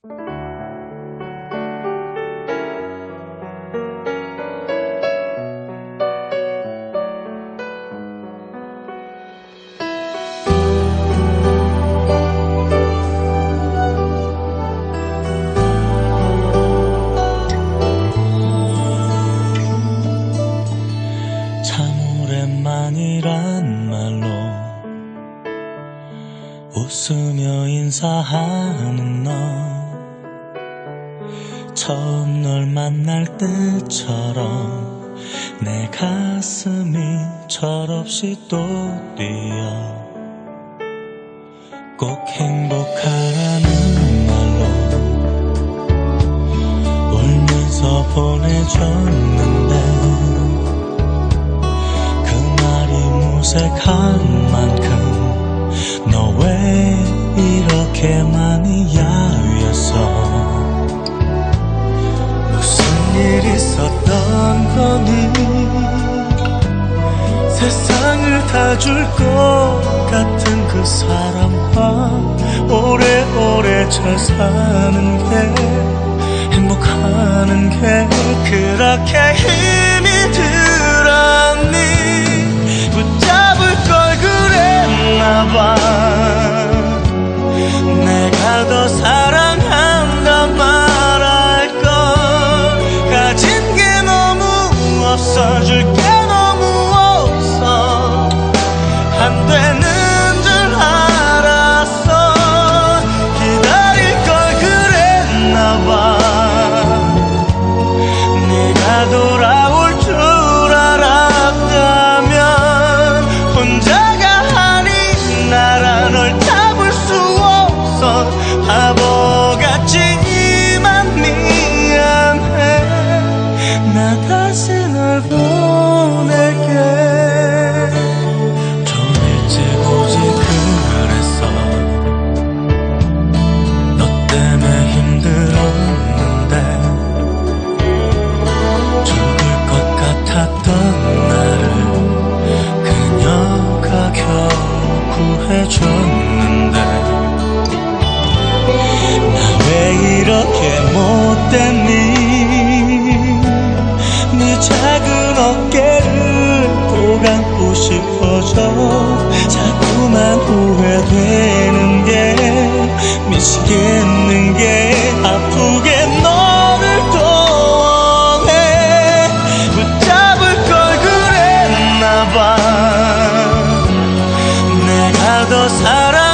참 오랜만이란 말로 웃으며 인사하는 너 처음 널 만날 때처럼 내 가슴이 철없이 또 뛰어 꼭 행복하라는 말로 울면서 보내줬는데 그 말이 무색한 만 있었던 거니 세상을 다 줄 것 같은 그 사람과 오래오래 잘 사는 게 행복하는 게 그렇게 힘 싶어져 자꾸만 후회되는 게 미치겠는 게 아프게 너를 또 원해. 붙잡을 걸 그랬나 봐. 내가 더 사랑